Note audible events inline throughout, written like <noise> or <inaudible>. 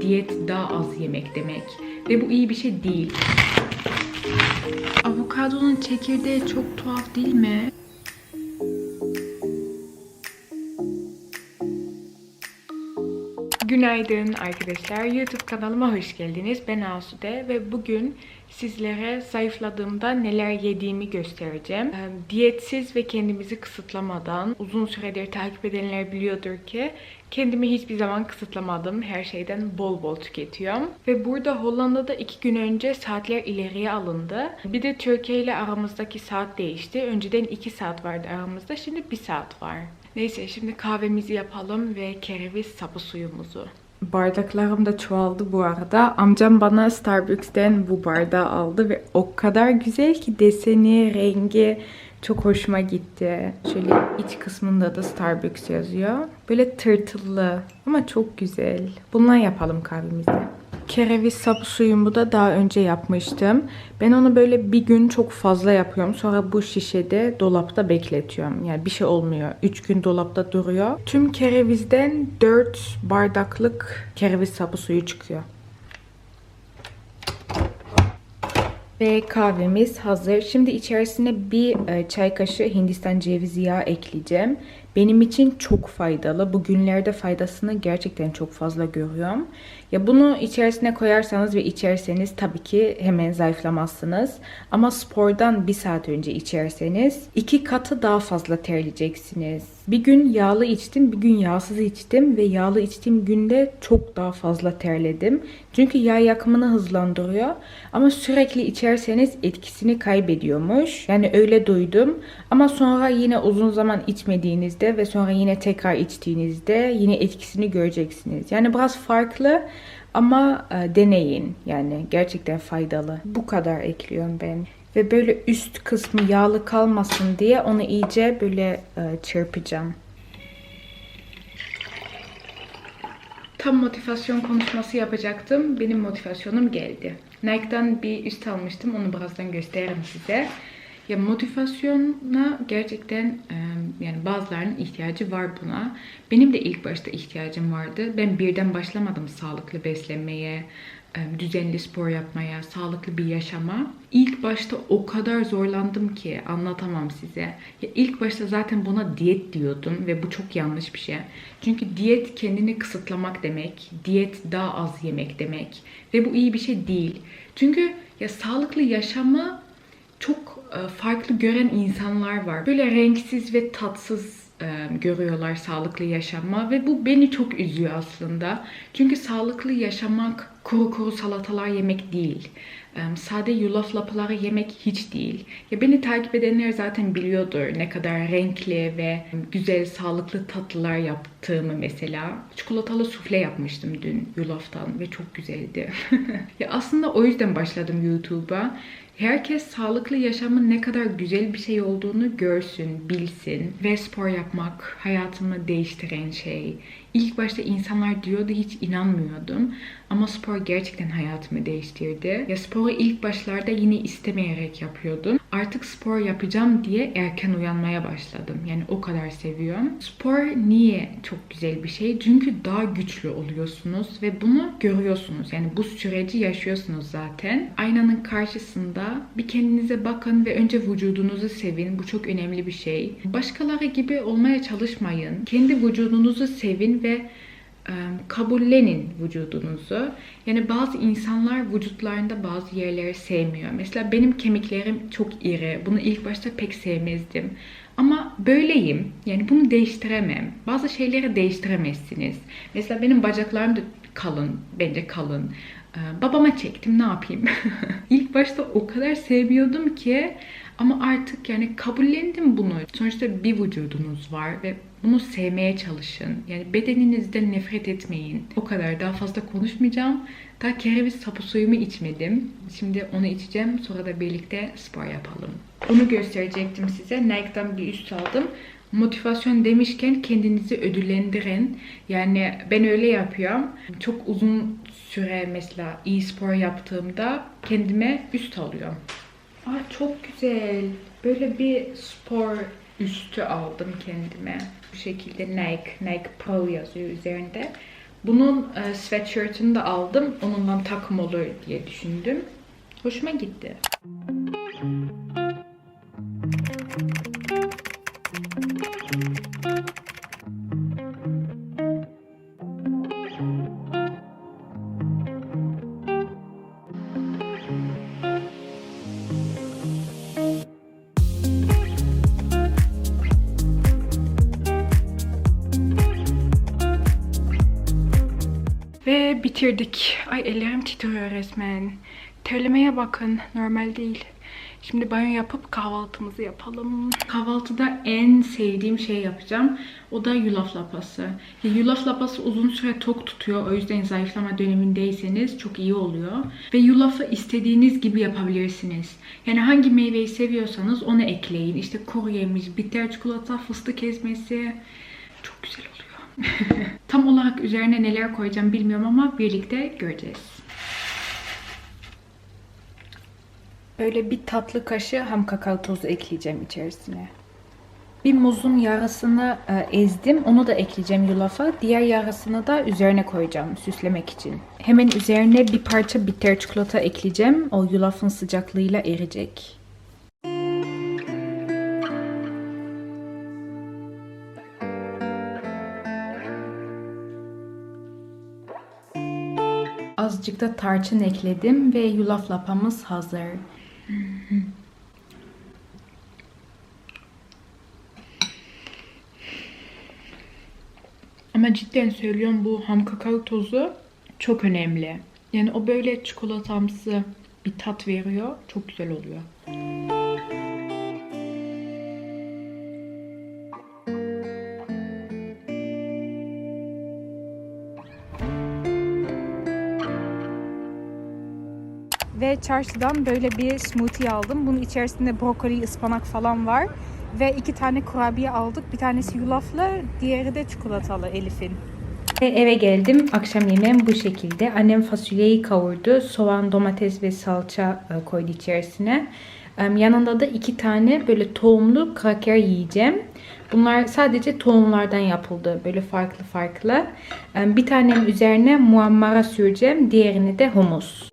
diyet daha az yemek demek. Ve bu iyi bir şey değil. Avokadonun çekirdeği çok tuhaf değil mi? Günaydın arkadaşlar. YouTube kanalıma hoş geldiniz. Ben Asude ve bugün sizlere zayıfladığımda neler yediğimi göstereceğim. Diyetsiz ve kendimizi kısıtlamadan uzun süredir takip edenler biliyordur ki kendimi hiçbir zaman kısıtlamadım. Her şeyden bol bol tüketiyorum. Ve burada Hollanda'da iki gün önce saatler ileriye alındı. Bir de Türkiye ile aramızdaki saat değişti. Önceden iki saat vardı aramızda. Şimdi bir saat var. Neyse şimdi kahvemizi yapalım ve kereviz sapı suyumuzu. Bardaklarım da çoğaldı bu arada. Amcam bana Starbucks'ten bu bardağı aldı ve o kadar güzel ki deseni, rengi çok hoşuma gitti. Şöyle iç kısmında da Starbucks yazıyor. Böyle tırtıllı ama çok güzel. Bundan yapalım kahvemizi. Kereviz sapı suyumu da daha önce yapmıştım. Ben onu böyle bir gün çok fazla yapıyorum. Sonra bu şişede dolapta bekletiyorum. Yani bir şey olmuyor. 3 gün dolapta duruyor. Tüm kerevizden 4 bardaklık kereviz sapı suyu çıkıyor. Ve kahvemiz hazır. Şimdi içerisine bir e, çay kaşığı Hindistan cevizi yağı ekleyeceğim. Benim için çok faydalı. Bugünlerde faydasını gerçekten çok fazla görüyorum. Ya bunu içerisine koyarsanız ve içerseniz tabii ki hemen zayıflamazsınız. Ama spordan bir saat önce içerseniz iki katı daha fazla terleyeceksiniz. Bir gün yağlı içtim, bir gün yağsız içtim ve yağlı içtiğim günde çok daha fazla terledim. Çünkü yağ yakımını hızlandırıyor. Ama sürekli içerseniz etkisini kaybediyormuş. Yani öyle duydum. Ama sonra yine uzun zaman içmediğinizde ve sonra yine tekrar içtiğinizde yine etkisini göreceksiniz. Yani biraz farklı ama e, deneyin. Yani gerçekten faydalı. Bu kadar ekliyorum ben. Ve böyle üst kısmı yağlı kalmasın diye onu iyice böyle e, çırpacağım. Tam motivasyon konuşması yapacaktım. Benim motivasyonum geldi. Nike'dan bir üst almıştım. Onu birazdan gösteririm size. Ya motivasyona gerçekten yani bazılarının ihtiyacı var buna. Benim de ilk başta ihtiyacım vardı. Ben birden başlamadım sağlıklı beslenmeye, düzenli spor yapmaya, sağlıklı bir yaşama. İlk başta o kadar zorlandım ki anlatamam size. Ya ilk başta zaten buna diyet diyordum ve bu çok yanlış bir şey. Çünkü diyet kendini kısıtlamak demek, diyet daha az yemek demek ve bu iyi bir şey değil. Çünkü ya sağlıklı yaşama çok farklı gören insanlar var. Böyle renksiz ve tatsız e, görüyorlar sağlıklı yaşama ve bu beni çok üzüyor aslında. Çünkü sağlıklı yaşamak kuru kuru salatalar yemek değil. E, Sade yulaf lapıları yemek hiç değil. Ya beni takip edenler zaten biliyordur ne kadar renkli ve güzel sağlıklı tatlılar yaptığımı mesela. Çikolatalı sufle yapmıştım dün yulaftan ve çok güzeldi. <laughs> ya aslında o yüzden başladım YouTube'a. Herkes sağlıklı yaşamın ne kadar güzel bir şey olduğunu görsün, bilsin. Ve spor yapmak hayatımı değiştiren şey. İlk başta insanlar diyordu hiç inanmıyordum. Ama spor gerçekten hayatımı değiştirdi. Ya sporu ilk başlarda yine istemeyerek yapıyordum. Artık spor yapacağım diye erken uyanmaya başladım. Yani o kadar seviyorum. Spor niye çok güzel bir şey? Çünkü daha güçlü oluyorsunuz ve bunu görüyorsunuz. Yani bu süreci yaşıyorsunuz zaten. Aynanın karşısında bir kendinize bakın ve önce vücudunuzu sevin. Bu çok önemli bir şey. Başkaları gibi olmaya çalışmayın. Kendi vücudunuzu sevin ve kabullenin vücudunuzu. Yani bazı insanlar vücutlarında bazı yerleri sevmiyor. Mesela benim kemiklerim çok iri. Bunu ilk başta pek sevmezdim. Ama böyleyim. Yani bunu değiştiremem. Bazı şeyleri değiştiremezsiniz. Mesela benim bacaklarım da kalın. Bence kalın. Ee, babama çektim ne yapayım. <laughs> İlk başta o kadar sevmiyordum ki ama artık yani kabullendim bunu. Sonuçta bir vücudunuz var ve bunu sevmeye çalışın. Yani bedeninizden nefret etmeyin. O kadar daha fazla konuşmayacağım. Daha kereviz sapı suyumu içmedim. Şimdi onu içeceğim. Sonra da birlikte spor yapalım. Onu gösterecektim size. Nike'dan bir üst aldım. Motivasyon demişken kendinizi ödüllendirin. Yani ben öyle yapıyorum. Çok uzun süre mesela iyi spor yaptığımda kendime üst alıyorum. Aa, çok güzel. Böyle bir spor üstü aldım kendime. Bu şekilde Nike, Nike Pro yazıyor üzerinde. Bunun e, sweatshirt'ını da aldım. Onunla takım olur diye düşündüm. Hoşuma gitti. Bitirdik. Ay ellerim titriyor resmen. Terlemeye bakın. Normal değil. Şimdi banyo yapıp kahvaltımızı yapalım. Kahvaltıda en sevdiğim şey yapacağım. O da yulaf lapası. Yulaf lapası uzun süre tok tutuyor. O yüzden zayıflama dönemindeyseniz çok iyi oluyor. Ve yulafı istediğiniz gibi yapabilirsiniz. Yani hangi meyveyi seviyorsanız onu ekleyin. İşte kuru yemiş, bitter çikolata, fıstık ezmesi. Çok güzel oluyor. <laughs> Tam olarak üzerine neler koyacağım bilmiyorum ama birlikte göreceğiz. Böyle bir tatlı kaşığı ham kakao tozu ekleyeceğim içerisine. Bir muzun yarısını e, ezdim. Onu da ekleyeceğim yulafa. Diğer yarısını da üzerine koyacağım süslemek için. Hemen üzerine bir parça bitter çikolata ekleyeceğim. O yulafın sıcaklığıyla eriyecek. Azıcık da tarçın ekledim ve yulaf lapamız hazır. Ama cidden söylüyorum bu ham kakao tozu çok önemli. Yani o böyle çikolatamsı bir tat veriyor. Çok güzel oluyor. Çarşıdan böyle bir smoothie aldım. Bunun içerisinde brokoli, ıspanak falan var. Ve iki tane kurabiye aldık. Bir tanesi yulaflı, diğeri de çikolatalı Elif'in. Ve eve geldim. Akşam yemeğim bu şekilde. Annem fasulyeyi kavurdu. Soğan, domates ve salça e, koydu içerisine. Yanında da iki tane böyle tohumlu kraker yiyeceğim. Bunlar sadece tohumlardan yapıldı. Böyle farklı farklı. Bir tanenin üzerine muammara süreceğim. Diğerini de humus.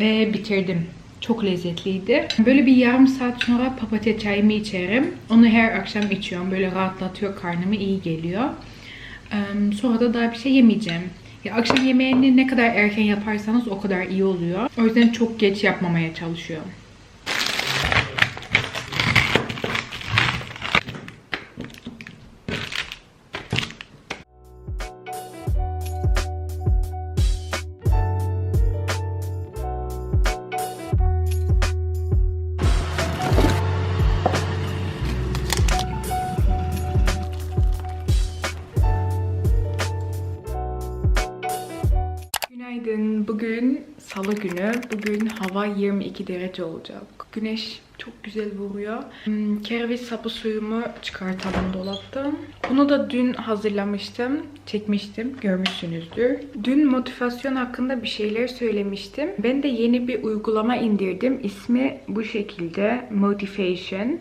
Ve bitirdim. Çok lezzetliydi. Böyle bir yarım saat sonra papatya çayımı içerim. Onu her akşam içiyorum. Böyle rahatlatıyor karnımı, iyi geliyor. Sonra da daha bir şey yemeyeceğim. Ya akşam yemeğini ne kadar erken yaparsanız o kadar iyi oluyor. O yüzden çok geç yapmamaya çalışıyorum. Salı günü. Bugün hava 22 derece olacak. Güneş çok güzel vuruyor. Hmm, Kereviz sapı suyumu çıkartalım dolaptan. Bunu da dün hazırlamıştım. Çekmiştim. Görmüşsünüzdür. Dün motivasyon hakkında bir şeyler söylemiştim. Ben de yeni bir uygulama indirdim. İsmi bu şekilde. Motivation.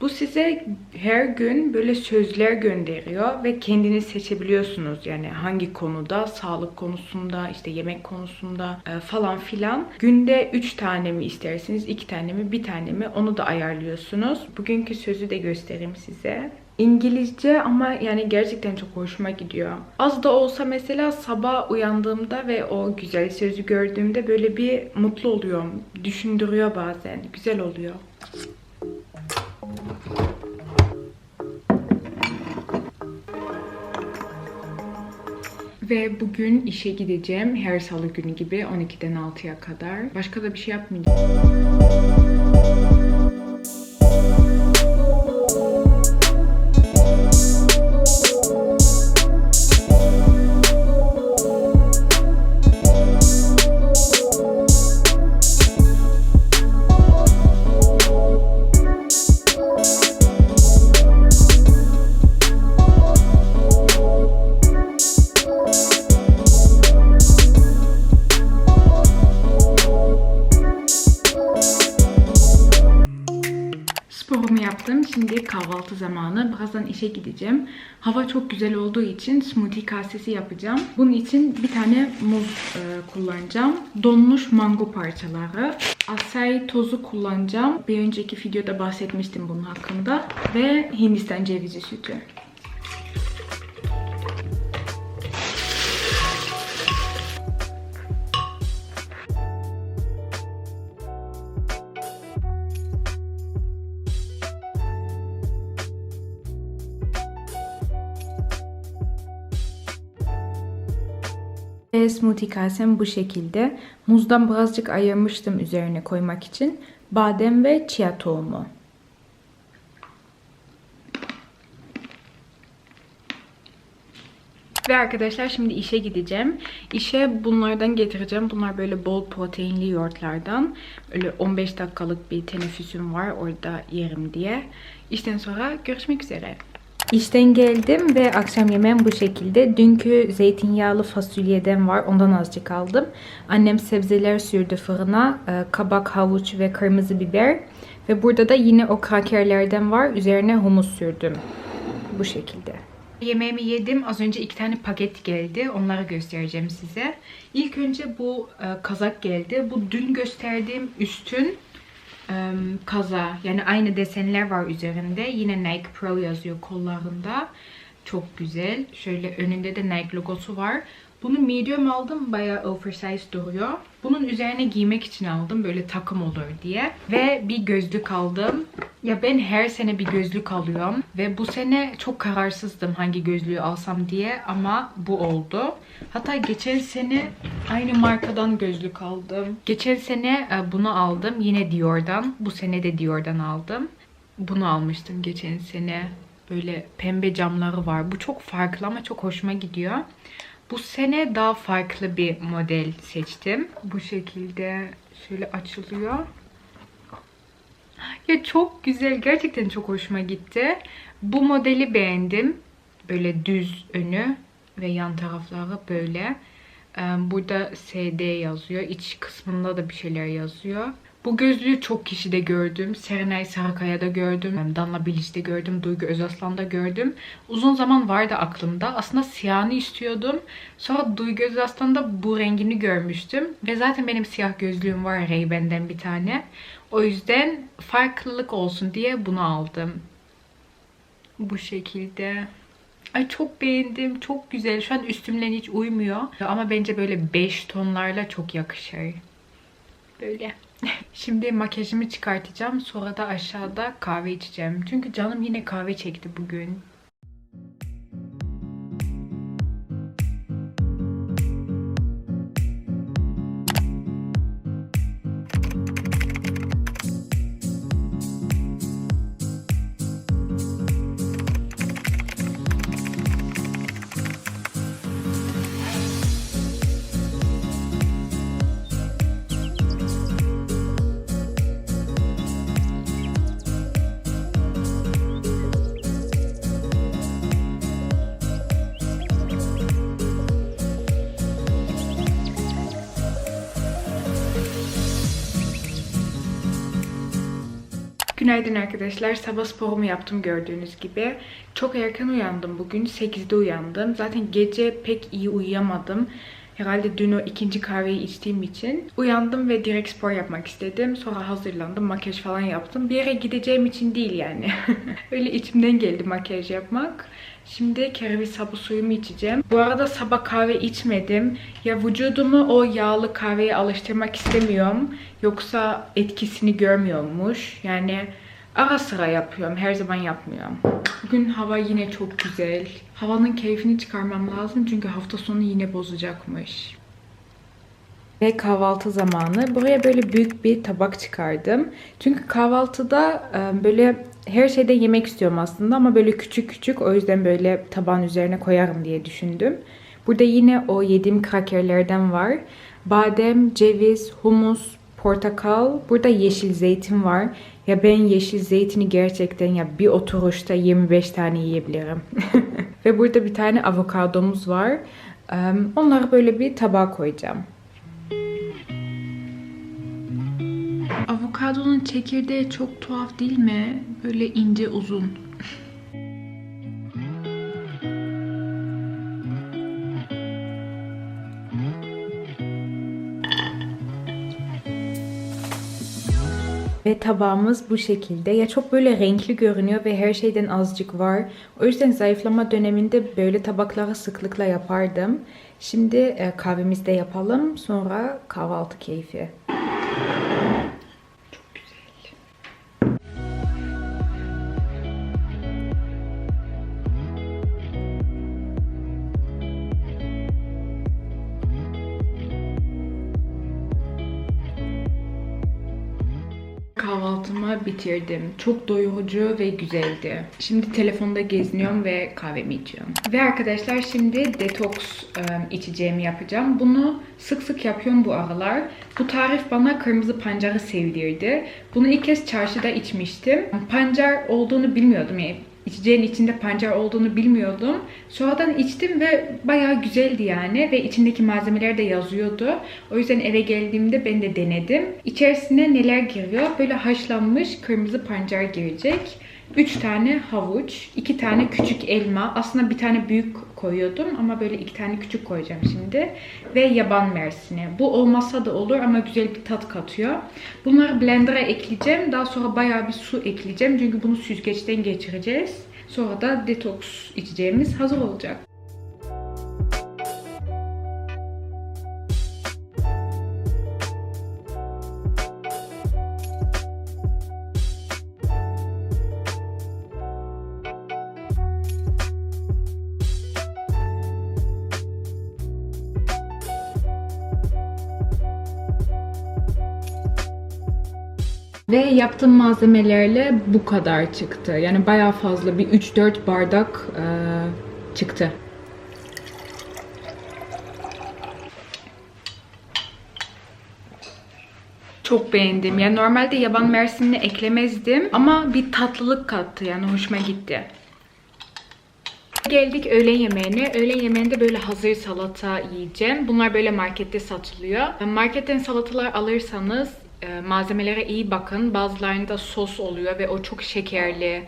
Bu size her gün böyle sözler gönderiyor ve kendiniz seçebiliyorsunuz. Yani hangi konuda, sağlık konusunda, işte yemek konusunda e, falan filan. Günde 3 tane mi istersiniz, 2 tane mi, 1 tane mi onu da ayarlıyorsunuz. Bugünkü sözü de göstereyim size. İngilizce ama yani gerçekten çok hoşuma gidiyor. Az da olsa mesela sabah uyandığımda ve o güzel sözü gördüğümde böyle bir mutlu oluyorum. Düşündürüyor bazen. Güzel oluyor. Ve bugün işe gideceğim. Her salı günü gibi 12'den 6'ya kadar. Başka da bir şey yapmayacağım. İşe gideceğim. Hava çok güzel olduğu için smoothie kasesi yapacağım. Bunun için bir tane muz e, kullanacağım. Donmuş mango parçaları. Asay tozu kullanacağım. Bir önceki videoda bahsetmiştim bunun hakkında. Ve Hindistan cevizi sütü. Smoothie kasem bu şekilde. Muzdan birazcık ayırmıştım üzerine koymak için. Badem ve chia tohumu. Ve arkadaşlar şimdi işe gideceğim. İşe bunlardan getireceğim. Bunlar böyle bol proteinli yoğurtlardan. Öyle 15 dakikalık bir teneffüsüm var orada yerim diye. İşten sonra görüşmek üzere. İşten geldim ve akşam yemeğim bu şekilde. Dünkü zeytinyağlı fasulyeden var. Ondan azıcık aldım. Annem sebzeler sürdü fırına. Ee, Kabak, havuç ve kırmızı biber. Ve burada da yine o krakerlerden var. Üzerine humus sürdüm. Bu şekilde. Yemeğimi yedim. Az önce iki tane paket geldi. Onları göstereceğim size. İlk önce bu e, kazak geldi. Bu dün gösterdiğim üstün e, kaza. Yani aynı desenler var üzerinde. Yine Nike Pro yazıyor kollarında. Çok güzel. Şöyle önünde de Nike logosu var. Bunu medium aldım. Bayağı oversize duruyor. Bunun üzerine giymek için aldım. Böyle takım olur diye. Ve bir gözlük aldım. Ya ben her sene bir gözlük alıyorum. Ve bu sene çok kararsızdım hangi gözlüğü alsam diye. Ama bu oldu. Hatta geçen sene aynı markadan gözlük aldım. Geçen sene e, bunu aldım. Yine Dior'dan. Bu sene de Dior'dan aldım. Bunu almıştım geçen sene. Böyle pembe camları var. Bu çok farklı ama çok hoşuma gidiyor. Bu sene daha farklı bir model seçtim. Bu şekilde şöyle açılıyor. Ya çok güzel. Gerçekten çok hoşuma gitti. Bu modeli beğendim. Böyle düz önü ve yan tarafları böyle. Ee, Burada SD yazıyor. İç kısmında da bir şeyler yazıyor. Bu gözlüğü çok kişide gördüm. Serenay Sarıkaya'da gördüm. Danla Bilic'te gördüm. Duygu Özaslan'da gördüm. Uzun zaman vardı aklımda. Aslında siyahını istiyordum. Sonra Duygu Özaslan'da bu rengini görmüştüm. Ve zaten benim siyah gözlüğüm var Ray-Ban'den bir tane. O yüzden farklılık olsun diye bunu aldım. Bu şekilde. Ay çok beğendim. Çok güzel. Şu an üstümle hiç uymuyor. Ama bence böyle 5 tonlarla çok yakışır. Böyle. <laughs> Şimdi makyajımı çıkartacağım. Sonra da aşağıda kahve içeceğim. Çünkü canım yine kahve çekti bugün. Günaydın arkadaşlar. Sabah sporumu yaptım gördüğünüz gibi. Çok erken uyandım bugün. 8'de uyandım. Zaten gece pek iyi uyuyamadım. Herhalde dün o ikinci kahveyi içtiğim için. Uyandım ve direkt spor yapmak istedim. Sonra hazırlandım. Makyaj falan yaptım. Bir yere gideceğim için değil yani. <laughs> Öyle içimden geldi makyaj yapmak. Şimdi kereviz sabı suyumu içeceğim. Bu arada sabah kahve içmedim. Ya vücudumu o yağlı kahveye alıştırmak istemiyorum. Yoksa etkisini görmüyormuş. Yani ara sıra yapıyorum. Her zaman yapmıyorum. Bugün hava yine çok güzel. Havanın keyfini çıkarmam lazım. Çünkü hafta sonu yine bozacakmış. Ve kahvaltı zamanı. Buraya böyle büyük bir tabak çıkardım. Çünkü kahvaltıda böyle her şeyde yemek istiyorum aslında ama böyle küçük küçük o yüzden böyle tabağın üzerine koyarım diye düşündüm. Burada yine o yediğim krakerlerden var. Badem, ceviz, humus, portakal. Burada yeşil zeytin var. Ya ben yeşil zeytini gerçekten ya bir oturuşta 25 tane yiyebilirim. <laughs> Ve burada bir tane avokadomuz var. Onları böyle bir tabağa koyacağım. Avokadonun çekirdeği çok tuhaf değil mi? Böyle ince uzun. Ve tabağımız bu şekilde. Ya çok böyle renkli görünüyor ve her şeyden azıcık var. O yüzden zayıflama döneminde böyle tabakları sıklıkla yapardım. Şimdi e, kahvemizi de yapalım. Sonra kahvaltı keyfi. Bitirdim. Çok doyurucu ve güzeldi. Şimdi telefonda geziniyorum ve kahvemi içiyorum. Ve arkadaşlar şimdi detoks e, içeceğimi yapacağım. Bunu sık sık yapıyorum bu aralar. Bu tarif bana kırmızı pancarı sevdirdi. Bunu ilk kez çarşıda içmiştim. Pancar olduğunu bilmiyordum yani içeceğin içinde pancar olduğunu bilmiyordum. Sonradan içtim ve bayağı güzeldi yani ve içindeki malzemeler de yazıyordu. O yüzden eve geldiğimde ben de denedim. İçerisine neler giriyor? Böyle haşlanmış kırmızı pancar girecek. 3 tane havuç, 2 tane küçük elma. Aslında bir tane büyük koyuyordum ama böyle 2 tane küçük koyacağım şimdi. Ve yaban mersini. Bu olmasa da olur ama güzel bir tat katıyor. Bunları blender'a ekleyeceğim. Daha sonra bayağı bir su ekleyeceğim. Çünkü bunu süzgeçten geçireceğiz. Sonra da detoks içeceğimiz hazır olacak. Ve yaptığım malzemelerle bu kadar çıktı. Yani bayağı fazla bir 3-4 bardak e, çıktı. Çok beğendim. Yani normalde yaban mersinini eklemezdim ama bir tatlılık kattı. Yani hoşuma gitti. Geldik öğle yemeğine. Öğle yemeğinde böyle hazır salata yiyeceğim. Bunlar böyle markette satılıyor. Marketten salatalar alırsanız malzemelere iyi bakın. Bazılarında sos oluyor ve o çok şekerli,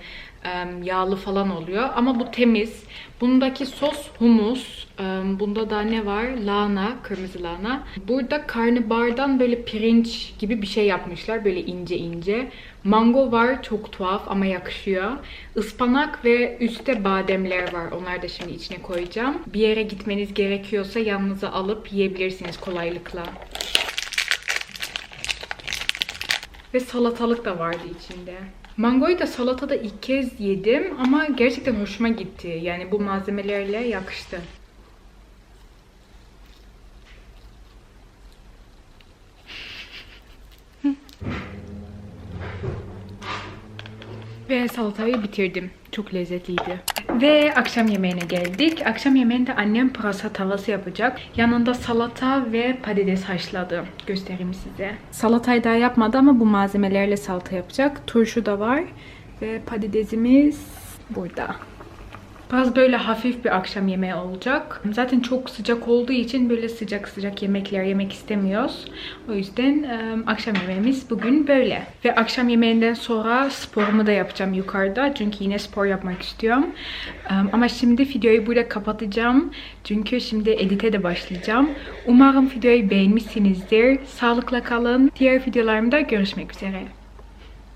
e, yağlı falan oluyor. Ama bu temiz. Bundaki sos humus. E, Bunda da ne var? Lahana, kırmızı lahana. Burada karnabahardan böyle pirinç gibi bir şey yapmışlar. Böyle ince ince. Mango var çok tuhaf ama yakışıyor. Ispanak ve üstte bademler var. Onları da şimdi içine koyacağım. Bir yere gitmeniz gerekiyorsa yanınıza alıp yiyebilirsiniz kolaylıkla. Ve salatalık da vardı içinde. Mangoyu da salatada ilk kez yedim ama gerçekten hoşuma gitti. Yani bu malzemelerle yakıştı. Ve salatayı bitirdim. Çok lezzetliydi. Ve akşam yemeğine geldik. Akşam yemeğinde annem pırasa tavası yapacak. Yanında salata ve patates haşladı. Göstereyim size. Salatayı daha yapmadı ama bu malzemelerle salata yapacak. Turşu da var. Ve patatesimiz burada. Biraz böyle hafif bir akşam yemeği olacak. Zaten çok sıcak olduğu için böyle sıcak sıcak yemekler yemek istemiyoruz. O yüzden e, akşam yemeğimiz bugün böyle. Ve akşam yemeğinden sonra sporumu da yapacağım yukarıda. Çünkü yine spor yapmak istiyorum. E, ama şimdi videoyu burada kapatacağım. Çünkü şimdi edite de başlayacağım. Umarım videoyu beğenmişsinizdir. Sağlıkla kalın. Diğer videolarımda görüşmek üzere.